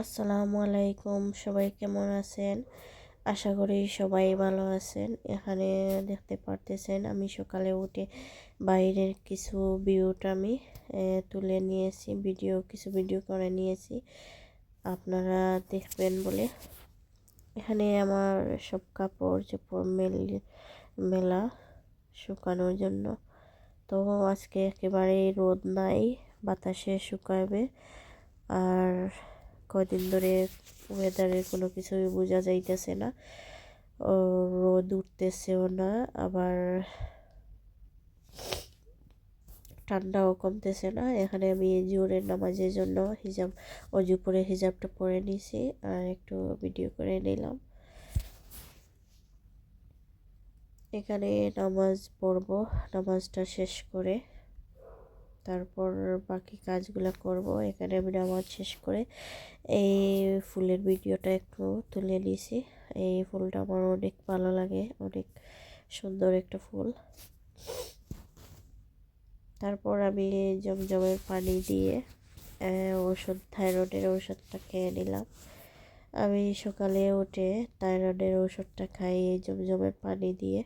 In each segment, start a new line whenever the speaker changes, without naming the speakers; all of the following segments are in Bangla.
আসসালামু আলাইকুম, সবাই কেমন আছেন? আশা করি সবাই ভালো আছেন। এখানে দেখতে পারতেছেন আমি সকালে উঠে বাইরের কিছু ভিউটা আমি তুলে নিয়েছি, ভিডিও, কিছু ভিডিও করে নিয়েছি। আপনারা দেখবেন বলে। এখানে আমার সব কাপড় চোপড় মেল, মেলা শুকানোর জন্য। তো আজকে একেবারেই রোদ নাই, বাতাসে শুকাবে। আর কদিন ধরে ওয়েদারের কোনো কিছুই বোঝা যাইতেছে না। রোদ উঠতেছেও না, আবার ঠান্ডাও কমতেছে না। এখানে আমি জোরের নামাজের জন্য হিজাব, অজু করে হিজাবটা পরে নিছি আর একটু ভিডিও করে নিলাম। এখানে নামাজ পড়ব, নামাজটা শেষ করে। তারপর বাকি কাজগুলো করব। এখানে আমি নামাজ শেষ করে এই ফুলের ভিডিওটা একটু তুলে নিয়েছি। এই ফুলটা আমার অনেক ভালো লাগে, অনেক সুন্দর একটা ফুল। তারপর আমি জমজমের পানি দিয়ে ওষুধ, থাইরয়েডের ওষুধটা খেয়ে নিলাম। আমি সকালে উঠে থাইরয়েডের ওষুধটা খাই জমজমের পানি দিয়ে,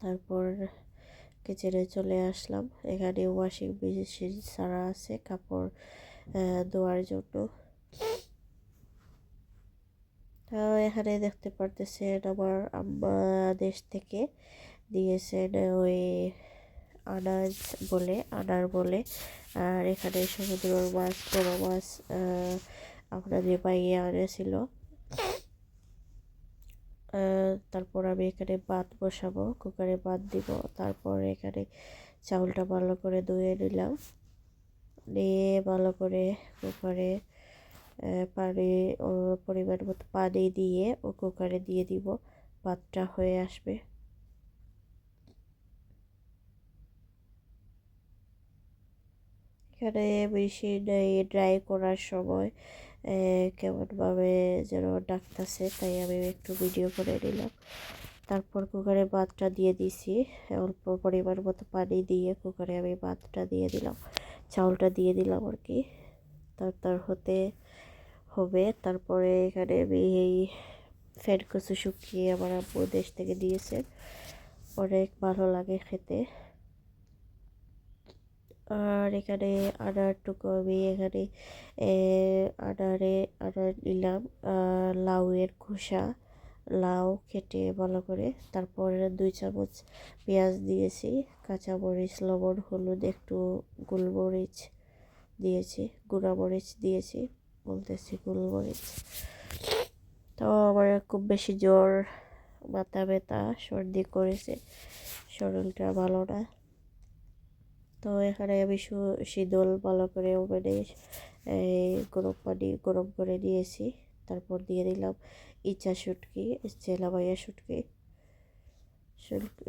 তারপর কিচেনে চলে আসলাম। এখানে ওয়াশিং মেশিন ছাড়া আছে কাপড় ধোয়ার জন্য। এখানে দেখতে পারতেছেন আমার আম্মা দেশ থেকে দিয়েছেন ওই আনাজ বলে, আনার বলে। আর এখানে সমুদ্রের মাছ বড় মাছ আপনাদের পাইয়ে আনেছিল। তারপর আমি এখানে ভাত বসাবো, কুকারে ভাত দিব, তারপর এখানে চাউলটা ভালো করে ধুয়ে নিলাম। নিয়ে ভালো করে কুকারে পানি পরিমাণ মতো পানি দিয়ে ও কুকারে দিয়ে দিব, ভাতটা হয়ে আসবে। এখানে মেশিন ড্রাই করার সময় কেমনভাবে যেন ডাকতেছে, তাই আমি একটু ভিডিও করে নিলাম। তারপর কুকারে ভাতটা দিয়ে দিছি। অল্প পরিমাণ মতো পানি দিয়ে কুকারে আমি ভাতটা দিয়ে দিলাম। চাউলটা দিয়ে দিলাম আর কি। তার হতে হবে। তারপরে এখানে আমি এই ফ্যান কচু শুকিয়ে আমার আব্বু দেশ থেকে দিয়েছে। অনেক ভালো লাগে খেতে। আর এখানে আনার টুকু আমি এখানে আনারে আনার নিলাম লাউয়ের খোসা, লাউ কেটে ভালো করে, তারপর দুই চামচ পেঁয়াজ দিয়েছি, কাঁচামরিচ, লবণ, হলুদ, একটু গোলমরিচ দিয়েছি, গুঁড়ামরিচ দিয়েছি, বলতেছি গোলমরিচ। তো আমার খুব বেশি জ্বর, মাথা ব্যথা, সর্দি করেছে শরীরটা ভালো না। তো এখানে আমি শীতল ভালো করে ওভেনে গরম পানি গরম করে নিয়েছি। তারপর দিয়ে দিলাম ইচা শুটকি, চেলাবাইয়া শুটকি।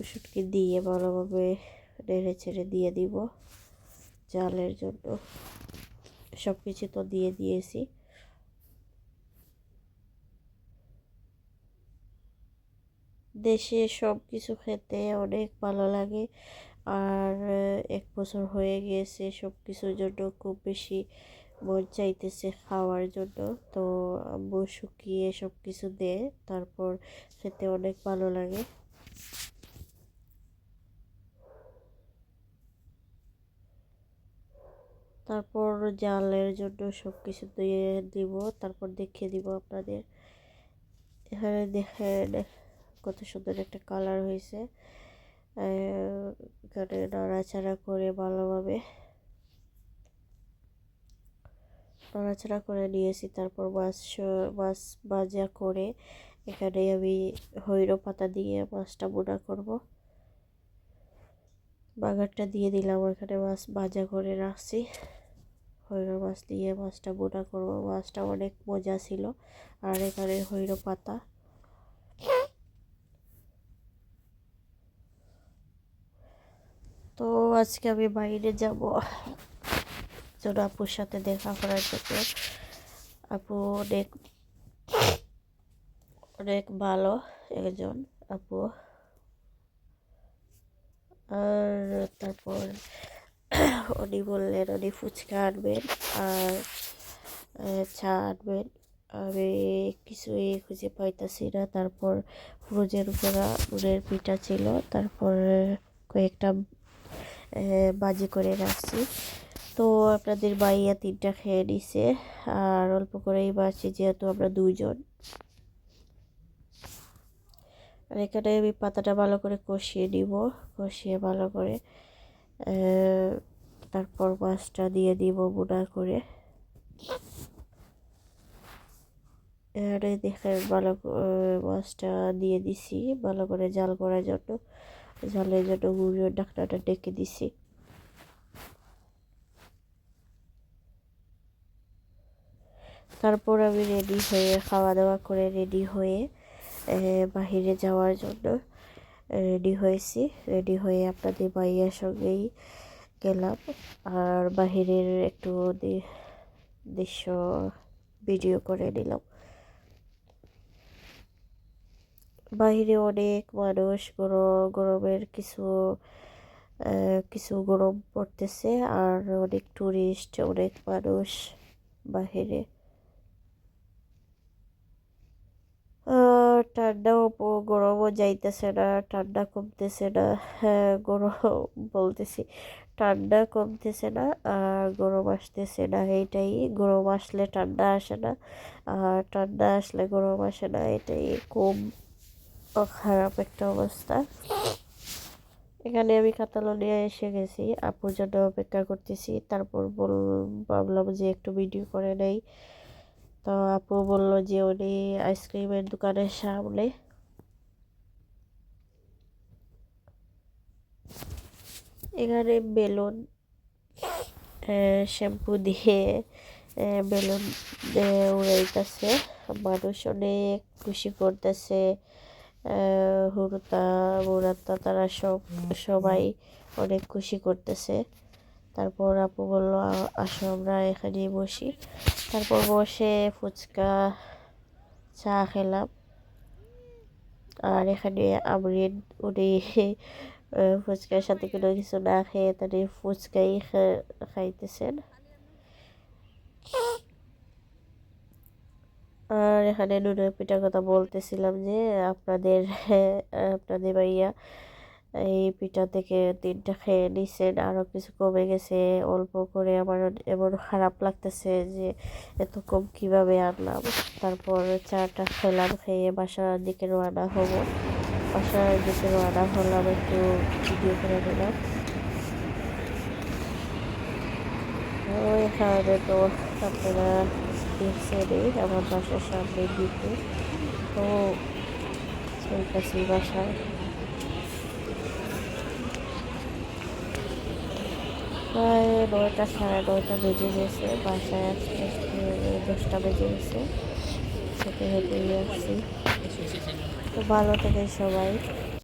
শুটকি দিয়ে ভালোভাবে নেড়ে ছেড়ে দিয়ে দিব চালের জন্য। সব কিছু তো দিয়ে দিয়েছি। দেশে সব কিছু খেতে অনেক ভালো লাগে। আর এক বছর হয়ে গিয়েছে সব কিছুর জন্য খুব বেশি মন চাইতেছে খাওয়ার জন্য। তো আম্মু শুকিয়ে সব কিছু দেয় তারপর খেতে অনেক ভালো লাগে। তারপর জালের জন্য সব কিছু দিয়ে দিব, তারপর দেখিয়ে দিব আপনাদের। এখানে দেখেন কত সুন্দর একটা কালার হয়েছে। এখানে নাড়াচাড়া করে ভালোভাবে নাড়াচাড়া করে নিয়েছি, তারপর মাছ মাছ ভাজা করে এখানে আমি হৈরো পাতা দিয়ে মাছটা বোনা করব। বাগারটা দিয়ে দিলাম, এখানে মাছ ভাজা করে রাখছি। হৈরো মাছ দিয়ে মাছটা বোনা করব মাছটা অনেক মজা ছিল। আর এখানে হৈরো পাতা তো আজকে আমি বাইরে যাব। জন্য আপুর সাথে দেখা করার জন্য। আপু অনেক অনেক ভালো একজন আপু। আর তারপর উনি বললেন, উনি ফুচকা আনবেন আর চা আনবেন। আমি কিছুই খুঁজে পাইতাছি না। তারপর ফ্রোজেন করা উনের পিঠা ছিল। তারপর কয়েকটা বাজি করে রাখছি। তো আপনাদের বাইয়া তিনটা খেয়ে নিছে, আর অল্প করেই বাড়ছি যেহেতু আমরা দুইজন। আর এখানে আমি পাতাটা ভালো করে কষিয়ে নিব, কষিয়ে ভালো করে তারপর মাছটা দিয়ে দিব বুনা করে। এখানে দেখে ভালো মাছটা দিয়ে দিছি ভালো করে জাল করার জন্য। জালের জন্য গুঁড়িয়ে ঢাকনাটা ডেকে দিছি। তারপর আমি রেডি হয়ে খাওয়া দাওয়া করে রেডি হয়ে বাহিরে যাওয়ার জন্য রেডি হয়েছি। রেডি হয়ে আপনাদের ভাইয়ার সঙ্গেই গেলাম। আর বাহিরের একটু দৃশ্য, ভিডিও করে নিলাম। বাহিরে অনেক মানুষ গরম গরমের কিছু কিছু গরম পড়তেছে আর অনেক টুরিস্ট অনেক মানুষ বাহিরে ঠান্ডাও গরমও যাইতেছে না, ঠান্ডা কমতেছে না। হ্যাঁ গরম বলতেছি। ঠান্ডা কমতেছে না আর গরম আসতেছে না এইটাই গরম আসলে ঠান্ডা আসে না, আর ঠান্ডা আসলে গরম আসে না, এটাই খুব খারাপ একটা অবস্থা। এখানে আমি কাতালোনিয়া এসে গেছি। আপুর জন্য অপেক্ষা করতেছি। তারপর বল, ভাবলাম যে একটু ভিডিও করে নেই। তো আপু বলল যে উনি আইসক্রিমের দোকানের সামনে এখানে বেলুন শ্যাম্পু দিয়ে বেলুন উড়াইতেছে। মানুষ অনেক খুশি করতেছে। হুরতা মুরাতা তারা সব, সবাই অনেক খুশি করতেছে। তারপর আপু বলল আসো আমরা এখানে বসি। তারপর বসে ফুচকা, চা খেলাম। আর এখানে আমরিন উনি ফুচকার সাথে কোনো কিছু না খেয়ে তাদের ফুচকাই খাইতেছেন। আর এখানে নুনের পিঠার কথা বলতেছিলাম যে, আপনাদের আপনাদের ভাইয়া এই পিঠা থেকে তিনটা খেয়ে নিছেন আরও কিছু কমে গেছে। অল্প করে আমার এমন খারাপ লাগতেছে যে, এত কম কীভাবে আনলাম? তারপর চাটা খেলাম, খেয়ে বাসার দিকে রওনা হব। বাসার দিকে রওনা হলাম, একটু ভিডিও করে নিলাম। ওই এখানে তো আপনারা দেখছেনই আমার বাসার সামনে দিকে তো চলতেছি বাসায়। প্রায় নয়টা, সাড়ে নয়টা বেজে গেছে। বাসায় আসতে দশটা বেজে গেছে। হেঁটে হেঁটে আসছি। তো ভালো থেকে সবাই।